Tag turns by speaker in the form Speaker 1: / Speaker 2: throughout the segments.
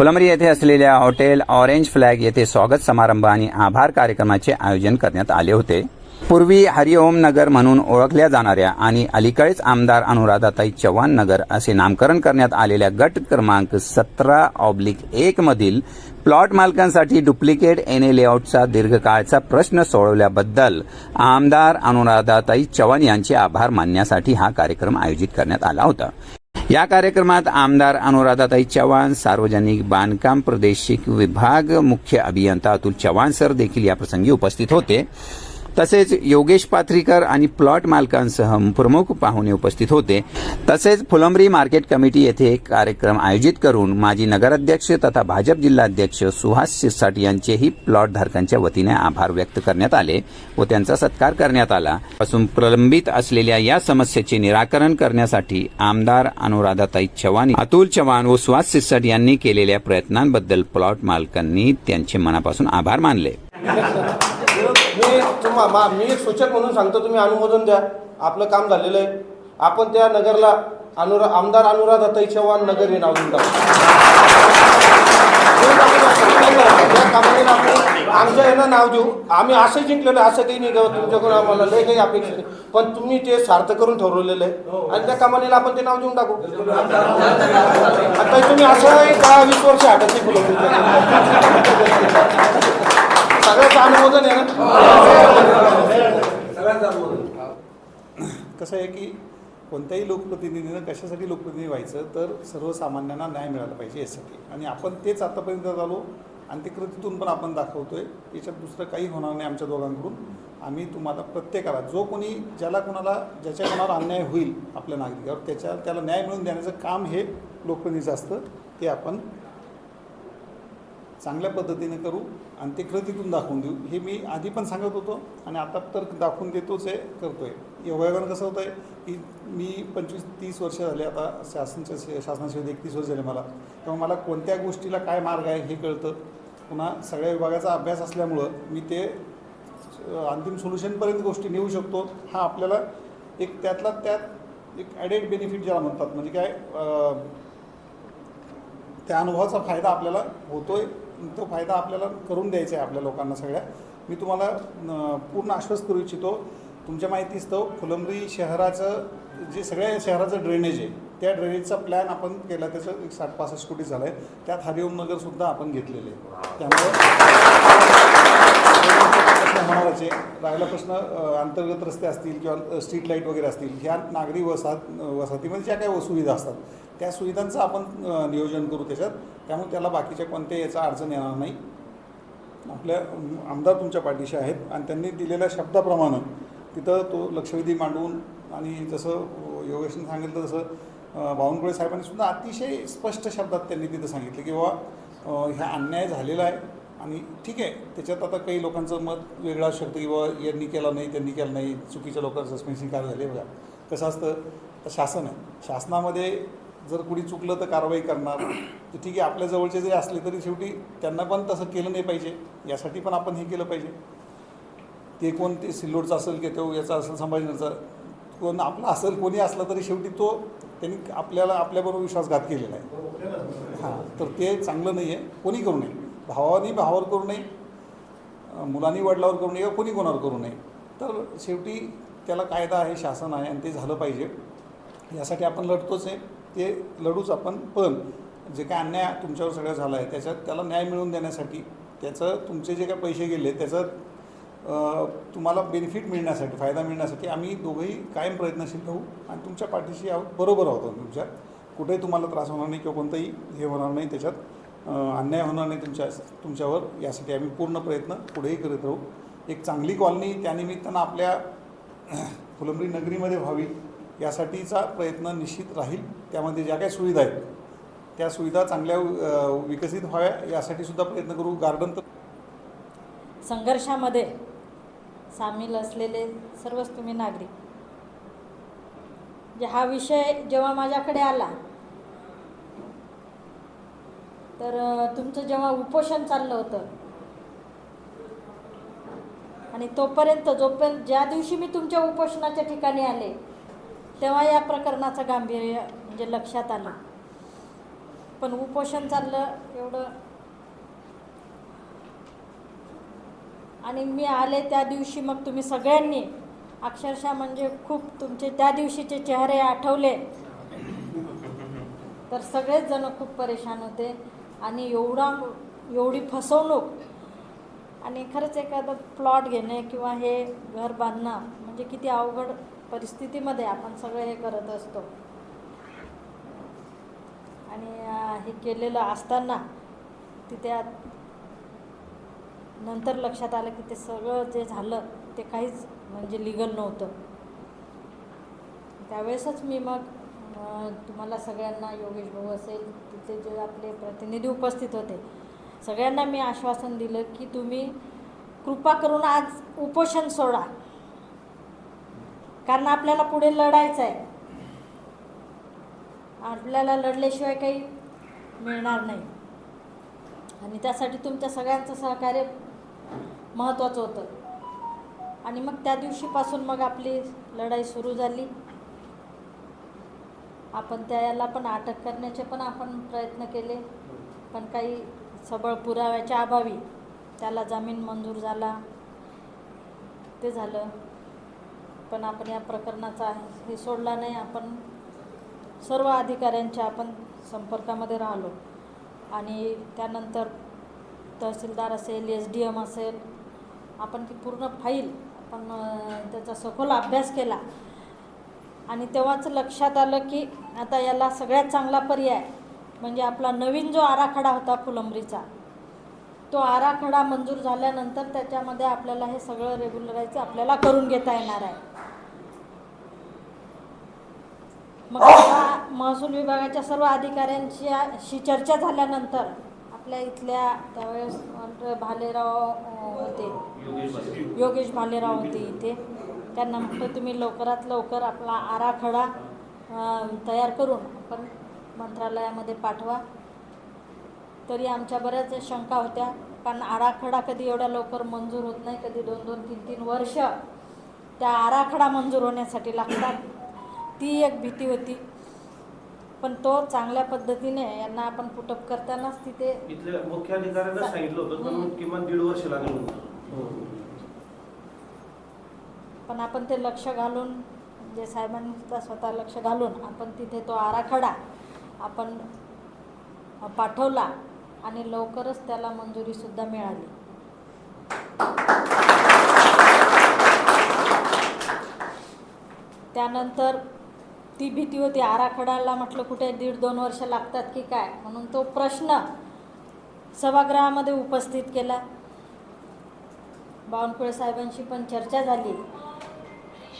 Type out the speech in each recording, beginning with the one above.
Speaker 1: फुलंब्री येथे असलेल्या hotel orange flag येथे स्वागत समारंभ आणि आभार कार्यक्रमाचे आयोजन करण्यात आले होते. पूर्वी हरिओम नगर म्हणून ओळखल्या जाणाऱ्या आणि अलीकडेच आमदार अनुराधाताई चव्हाण नगर असे नामकरण करण्यात आलेल्या गट क्रमांक सतरा ऑब्लिक एक मधील प्लॉट मालकांसाठी डुप्लिकेट एनए लेआउटचा दीर्घकाळचा प्रश्न सोडवल्याबद्दल आमदार अनुराधाताई चव्हाण यांचे आभार मानण्यासाठी हा कार्यक्रम आयोजित करण्यात आला होता. या कार्यक्रमात आमदार अनुराधाताई चव्हाण सार्वजनिक बांधकाम प्रादेशिक विभाग मुख्य अभियंता अतुल चव्हाण सर देखील या प्रसंगी उपस्थित होते. तसेच योगेश पाथरीकर आणि प्लॉट मालकांसह प्रमुख पाहुणे उपस्थित होते. तसेच फुलंब्री मार्केट कमिटी येथे एक कार्यक्रम आयोजित करून माजी नगराध्यक्ष तथा भाजप जिल्हाध्यक्ष सुहास शिरसाट यांचेही प्लॉट धारकांच्या वतीने आभार व्यक्त करण्यात आले व त्यांचा सत्कार करण्यात आला. असून प्रलंबित असलेल्या या समस्येचे निराकरण करण्यासाठी आमदार अनुराधाताई चव्हाण अतुल चव्हाण व सुहास शिरसाट यांनी केलेल्या प्रयत्नांबद्दल प्लॉट मालकांनी त्यांचे मनापासून आभार मानले.
Speaker 2: मी मा मी एक सूचक म्हणून सांगतो तुम्ही अनुमोदन द्या. आपलं काम झालेलं आहे. आपण त्या नगरला अनुरा आमदार अनुराधाताई चव्हाण नगर हे नाव देऊन टाकू. कामाला. आमच्या यांना नाव देऊ. आम्ही असं जिंकलेलं असं काही नाही तुमच्याकडून आम्हाला लय काही अपेक्षा नाही. पण तुम्ही ते सार्थ करून ठरवलेलं आहे. आणि त्या कामाला आपण ते नाव देऊन टाकू. आता तुम्ही असं दहा वीस वर्ष हटत नाही सगळ्याचं अनुमोदन आहे ना
Speaker 3: कसं आहे की कोणत्याही लोकप्रतिनिधीनं कशासाठी लोकप्रतिनिधी व्हायचं तर सर्वसामान्यांना न्याय मिळाला पाहिजे यासाठी. आणि आपण तेच आतापर्यंत झालो आणि ते कृतीतून पण आपण दाखवतोय. याच्यात दुसरं काही होणार नाही आमच्या दोघांकडून. आम्ही तुम्हाला प्रत्येकाला जो कोणी ज्याला कोणाला ज्याच्या कोणाला अन्याय होईल आपल्या नागरिकावर त्याच्या त्याला न्याय मिळवून देण्याचं काम हे लोकप्रतिनिधीचं असतं. ते आपण चांगल्या पद्धतीने करू. आणि ते कृतीतून दाखवून देऊ. हे मी आधी पण सांगत होतो आणि आता तर दाखवून देतोच आहे करतो आहे योगायोगानं कसं होतं आहे की मी पंचवीस तीस वर्ष झाले आता शासनच्या से- शासनाशिवाय एकतीस वर्ष झाले मला. तेव्हा मला कोणत्या गोष्टीला काय मार्ग आहे हे कळतं. पुन्हा सगळ्या विभागाचा अभ्यास असल्यामुळं मी ते अंतिम सोल्युशनपर्यंत गोष्टी नेऊ शकतो. हा आपल्याला एक त्यातला त्यात एक ॲडेड बेनिफिट ज्याला म्हणतात. म्हणजे काय त्या अनुभवाचा फायदा आपल्याला होतो आहे तो फायदा आपल्याला करून द्यायचा आहे आपल्या लोकांना सगळ्या. मी तुम्हाला पूर्ण आश्वस्त करू इच्छितो तुमच्या माहितीस्तव फुलंब्री शहराचं जे सगळ्या शहराचं ड्रेनेज आहे त्या ड्रेनेजचा प्लॅन आपण केला त्याचं एक साठ पासष्ट कोटी झालं आहे. त्यात हरिओम नगरसुद्धा आपण घेतलेले आहे. त्यामुळे होणारच आहे. राहिला प्रश्न अंतर्गत रस्ते असतील किंवा स्ट्रीट लाइट वगैरे असतील ह्या नागरी वसाहत वसाहतीमध्ये म्हणजे ज्या काही सुविधा असतात त्या सुविधांचं आपण नियोजन करू त्याच्यात. त्यामुळे त्याला बाकीच्या कोणत्याही याचा अडचण येणार नाही. आपल्या आमदार तुमच्या पाठीशी आहेत आणि त्यांनी दिलेल्या शब्दाप्रमाणे तिथं तो लक्षवेधी मांडून आणि जसं योगेशन सांगितलं तसं बावनकुळे साहेबांनी सुद्धा अतिशय स्पष्ट शब्दात त्यांनी तिथं सांगितलं की बाबा ह्या अन्याय झालेला आहे आणि ठीक आहे त्याच्यात आता काही लोकांचं मत वेगळं असू शकतं की बाबा यांनी केलं नाही त्यांनी केलं नाही चुकीच्या लोकांचं सस्पेन्शन काय झाले. बघा कसं असतं तर शासन आहे. शासनामध्ये जर कुणी चुकलं तर कारवाई करणार. तर ठीक आहे आपल्या जवळचे जरी असले तरी शेवटी त्यांना पण तसं केलं नाही पाहिजे. यासाठी पण आपण हे केलं पाहिजे. ते कोण ते सिल्लोडचं असेल की तो याचा असेल संभाजीनगरचा कोण आपला असेल कोणी असला तरी शेवटी तो त्यांनी आपल्याला आपल्याबरोबर विश्वासघात केलेला आहे. हां तर ते चांगलं नाही आहे. कोणी करू नये. भावानी भावावर करू नये. मुलांनी वडिलावर करू नये किंवा कोणी कोणावर करू नये. तर शेवटी त्याला कायदा आहे शासन आहे आणि ते झालं पाहिजे. यासाठी आपण लढतोच आहे. ते लढूच आपण पण जे काय अन्याय तुमच्यावर सगळं झाला आहे त्याच्यात त्याला न्याय मिळवून देण्यासाठी त्याचं तुमचे जे काय पैसे गेले त्याचं तुम्हाला बेनिफिट मिळण्यासाठी फायदा मिळण्यासाठी आम्ही दोघंही कायम प्रयत्नशील राहू आणि तुमच्या पाठीशी आहोत बरोबर आहोत तुमच्या. कुठेही तुम्हाला त्रास होणार नाही किंवा कोणताही हे होणार नाही त्याच्यात. अन्याय होणार नाही तुमच्या तुमच्यावर. यासाठी आम्ही पूर्ण प्रयत्न पुढेही करत राहू. एक चांगली कॉलनी त्यानिमित्तानं आपल्या फुलंबरी नगरीमध्ये व्हावी. यासाठीचा प्रयत्न निश्चित राहील. त्यामध्ये ज्या काही सुविधा आहेत त्या सुविधा चांगल्या विकसित व्हाव्या यासाठी सुद्धा प्रयत्न करू. गार्डन तर
Speaker 4: संघर्षामध्ये सामील असलेले सर्वच तुम्ही नागरिक. जे हा विषय जेव्हा माझ्याकडे आला तर तुमचं जेव्हा उपोषण चाललं होतं आणि तोपर्यंत जोपर्यंत ज्या दिवशी मी तुमच्या उपोषणाच्या ठिकाणी आले तेव्हा या प्रकरणाचं गांभीर्य म्हणजे लक्षात आलं. पण उपोषण चाललं एवढं. आणि मी आले त्या दिवशी मग तुम्ही सगळ्यांनी अक्षरशः म्हणजे खूप तुमचे त्या दिवशीचे चेहरे आठवले. तर सगळेच जण खूप परेशान होते आणि एवढा एवढी फसवणूक. आणि खरंच एखादं प्लॉट घेणे किंवा हे घर बांधणं म्हणजे किती अवघड परिस्थितीमध्ये आपण सगळं हे करत असतो. आणि हे केलेलं असताना तिथे नंतर लक्षात आलं की ते सगळं जे झालं ते काहीच म्हणजे लिगल नव्हतं. त्यावेळेसच मी मग तुम्हाला सगळ्यांना योगेश भाऊ असेल तिथे जे आपले प्रतिनिधी उपस्थित होते सगळ्यांना मी आश्वासन दिलं की तुम्ही कृपा करून आज उपोषण सोडा. कारण आपल्याला पुढे लढायचं आहे. आपल्याला लढल्याशिवाय काही मिळणार नाही. आणि त्यासाठी तुमच्या सगळ्यांचं सहकार्य महत्त्वाचं होतं. आणि मग त्या दिवशीपासून मग आपली लढाई सुरू झाली. आपण त्याला पण अटक करण्याचे पण आपण प्रयत्न केले. पण काही सबळ पुराव्याच्या अभावी त्याला जामीन मंजूर झाला. ते झालं. पण आपण या प्रकरणाचा हे सोडला नाही आपण सर्व अधिकाऱ्यांच्या आपण संपर्कामध्ये राहिलो. आणि त्यानंतर तहसीलदार असेल एस डी एम असेल आपण ती पूर्ण फाईल आपण त्याचा सखोल अभ्यास केला. आणि तेव्हाच लक्षात आलं की आता याला सगळ्यात चांगला पर्याय म्हणजे आपला नवीन जो आराखडा होता फुलंबरीचा तो आराखडा मंजूर झाल्यानंतर त्याच्यामध्ये आपल्याला हे सगळं रेग्युलराईज आपल्याला करून घेता येणार आहे. मग महसूल विभागाच्या सर्व अधिकाऱ्यांची शी चर्चा झाल्यानंतर आपल्या इथल्या त्यावेळेस भालेराव होते. योगेश भालेराव. होते इथे. त्यांना म्हटलं तुम्ही लवकरात लवकर आपला आराखडा तयार करून आपण मंत्रालयामध्ये पाठवा. तरी आमच्या बऱ्याच शंका होत्या. कारण आराखडा कधी एवढ्या लवकर मंजूर होत नाही कधी दोन दोन तीन तीन वर्ष त्या आराखडा मंजूर होण्यासाठी लागतात. ती एक भीती होती. पण तो चांगल्या पद्धतीने यांना आपण पुटअप करतानाच तिथे
Speaker 5: मुख्य अधिकाऱ्यांना सांगितलं होतं किमान दीड वर्ष लागेल म्हणून.
Speaker 4: पण आपण ते लक्ष घालून म्हणजे साहेबांनी सुद्धा स्वतः लक्ष घालून आपण तिथे तो आराखडा आपण पाठवला. आणि लवकरच त्याला मंजुरीसुद्धा मिळाली. त्यानंतर ती भीती होती आराखड्याला म्हटलं कुठे दीड दोन वर्ष लागतात की काय? म्हणून तो प्रश्न सभागृहामध्ये उपस्थित केला. बावनकुळे साहेबांशी पण चर्चा झाली.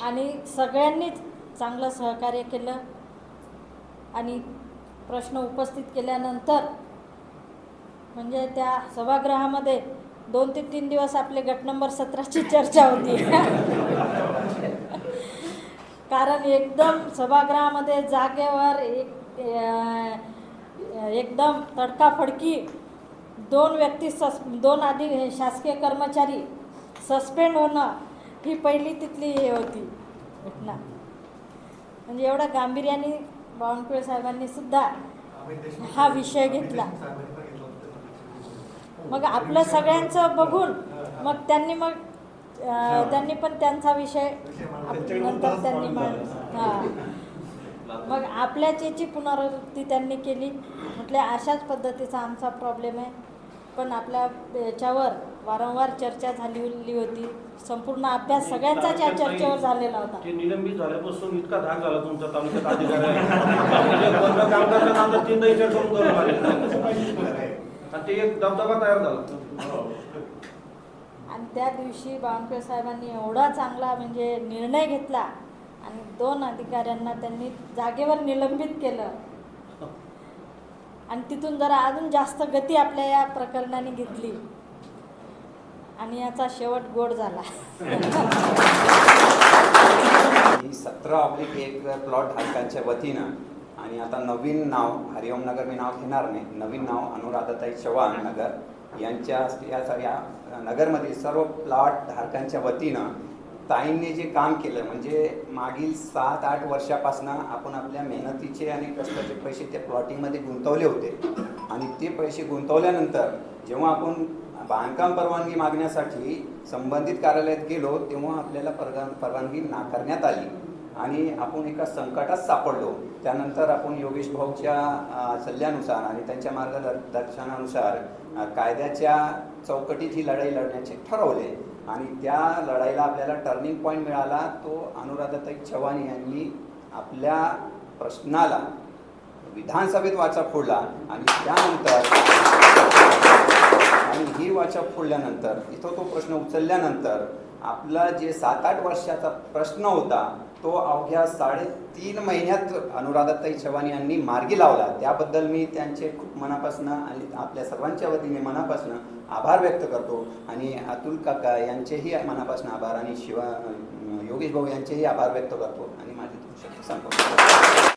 Speaker 4: आणि सगळ्यांनीच चांगलं सहकार्य केलं. आणि प्रश्न उपस्थित केल्यानंतर म्हणजे त्या सभागृहामध्ये दोन ते तीन दिवस आपले गट नंबर सतराची चर्चा होती. कारण एकदम सभागृहामध्ये जागेवर एक एकदम तडकाफडकी दोन व्यक्ती सस दोन आधी शासकीय कर्मचारी सस्पेंड होणं ही पहिली तिथली हे होती घटना. म्हणजे एवढ्या गांभीर्याने बावनकुळे साहेबांनी सुद्धा हा विषय घेतला. मग आपलं सगळ्यांचं बघून मग त्यांनी मग त्यांनी पण त्यांचा विषय नंतर त्यांनी हां. मग आपल्याच याची पुनरावृत्ती त्यांनी केली म्हटले अशाच पद्धतीचा आमचा प्रॉब्लेम आहे. पण आपल्या याच्यावर वारंवार चर्चा झालेली होती. संपूर्ण अभ्यास सगळ्यांचाच या चर्चेवर झालेला होता.
Speaker 5: ते निलंबित झाल्यापासून इतका धाक झाला तुमच्या तालुक्यात अधिकारी आणि ते एक दबदबा तयार झाला.
Speaker 4: आणि त्या दिवशी बावनकुळे साहेबांनी एवढा चांगला म्हणजे निर्णय घेतला आणि दोन अधिकाऱ्यांना त्यांनी जागेवर निलंबित केलं. आणि तिथून जरा अजून जास्त गती आपल्या या प्रकरणाने घेतली. आणि याचा शेवट गोड झाला.
Speaker 1: ही सतरा ऑब्लिक एक प्लॉट धारकांच्या वतीनं. आणि आता नवीन नाव हरिओम नगर मी नाव घेणार नाही. नवीन नाव अनुराधाताई चव्हाण नगर यांच्या या सगळ्या नगरमधील सर्व प्लॉट धारकांच्या वतीनं ताईंनी जे काम केलं म्हणजे मागील सात आठ वर्षापासून आपण आपल्या मेहनतीचे आणि कष्टाचे पैसे त्या प्लॉटिंगमध्ये गुंतवले होते. आणि ते पैसे गुंतवल्यानंतर जेव्हा आपण बांधकाम परवानगी मागण्यासाठी संबंधित कार्यालयात गेलो तेव्हा आपल्याला परगा परवानगी नाकारण्यात आली. आणि आपण एका संकटात सापडलो. त्यानंतर आपण योगेश भाऊच्या सल्ल्यानुसार आणि त्यांच्या मार्गदर्शनानुसार कायद्याच्या चौकटीत ही लढाई लढण्याचे ठरवले. आणि त्या लढाईला आपल्याला टर्निंग पॉईंट मिळाला. तो अनुराधाताई चव्हाण यांनी आपल्या प्रश्नाला विधानसभेत वाचा फोडला. आणि त्यानंतर आणि ही वाचा फोडल्यानंतर इथं तो प्रश्न उचलल्यानंतर आपला जे सात आठ वर्षाचा प्रश्न होता तो अवघ्या साडेतीन महिन्यात अनुराधाताई चव्हाण यांनी मार्गी लावला. त्याबद्दल मी त्यांचे खूप मनापासून आणि आपल्या सर्वांच्या वतीने मनापासून आभार व्यक्त करतो. आणि अतुल काका यांचेही मनापासून आभार आणि शिवा योगेश भाऊ यांचेही आभार व्यक्त करतो. आणि माझे तुमच्या सांगतो